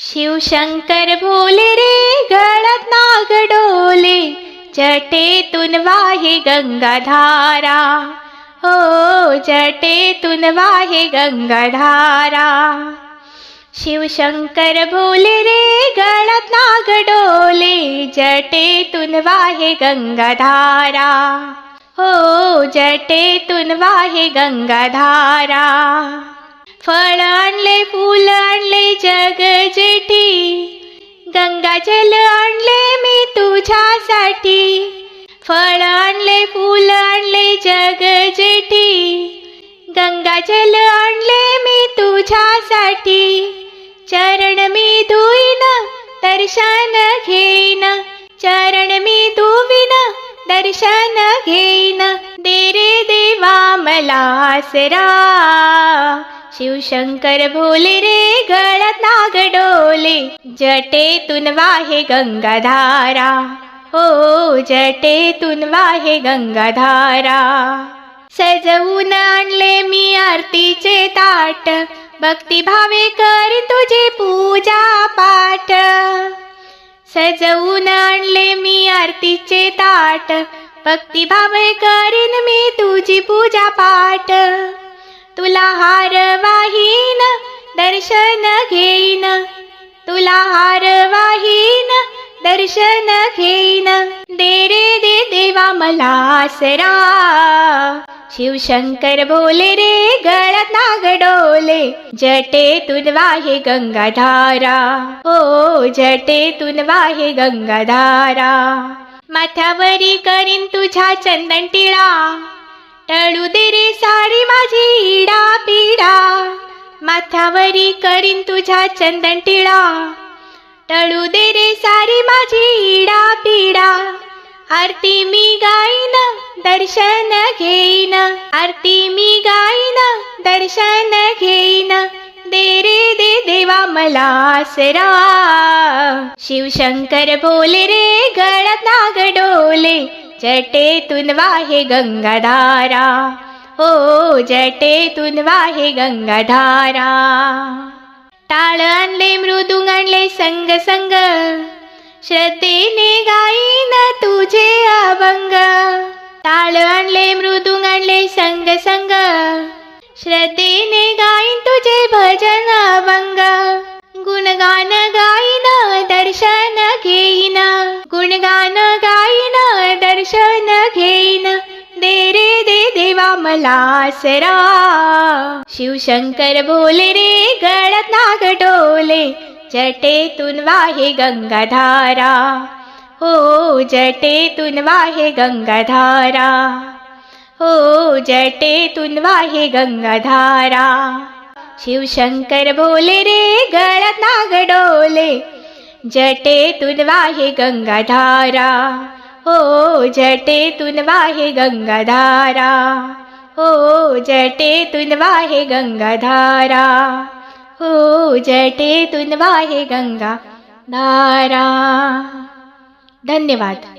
शिवशंकर भोले रे गळत नागडोले जटेतून वाहे गंगाधारा. हो जटेतून वाहे गंगाधारा. शिवशंकर भोले रे गळत नागडोले जटेतून वाहे गंगाधारा. हो जटेतून वाहे गंगाधारा. फळ आणले फुल आणले जग जेठी. गंगाजल आणले मी तुझ्यासाठी. फळ आणले फुल आणले जग जेठी. गंगाजल आणले मी तुझ्यासाठी. चरण मी धुईन दर्शन घेईन. चरण मी धुवीन दर्शन घेईन. दे रे देवा मला आसरा. शिवशंकर भोले रे गळत नागडोले जटेतून वाहे गंगाधारा हो जटेतून वाहे गंगाधारा सजवून आणले मी आरतीचे ताट भक्तिभावे कर तुझे पूजा पाठ सजवून आणले मी आरतीचे ताट भक्तिभावे करीन मी तुझी पूजा पाठ तुला हार दर्शन घेईन. तुला हार वाहीन. दर्शन घेईन. दे रे दे देवा मला आसरा. शिवशंकर भोले रे गळत नागडोले जटेतून वाहे गंगाधारा. हो जटेतून वाहे गंगाधारा. माथ्यावरी करीन तुझ्या चंदन टिळा. टळू दे रे साडी माझी इडा पिडा माथ्यावरी करीन तुझ्या चंदन टिळा. टळू दे रे सारी माझी इडा पिडा आरती मी गाईन दर्शन घेईन. आरती मी गाईन दर्शन घेईन. दे रे दे देवा मला आसरा. शिवशंकर बोले रे गळ्यात नाग डोले. जटेतून वाहे गंगाधारा. हो जटेतून वाहे गंगाधारा. टाळ आणले मृदुंग आणले संग संग श्रद्धेने गाईन तुझे अभंग. टाळ आणले मृदुंग आणले संग संग श्रद्धेने गाईन तुझे भजन अभंग. गुणगान गाईन दर्शन घेईन. गुणगान मला शिवशंकर भोले रे गळत नाग डोले. जटेतून वाहे गंगाधारा. हो जटेतून वाहे गंगाधारा. हो जटेतून वाहे गंगाधारा. शिवशंकर भोले रे गळत नाग डोले. जटेतून वाहे गंगाधारा. हो जटेतून वाहे गंगाधारा. जटेतु वाहे गङ्गाधारा धारा जटे जटेतु वाहे गङ्गा धारा धन्यवाद।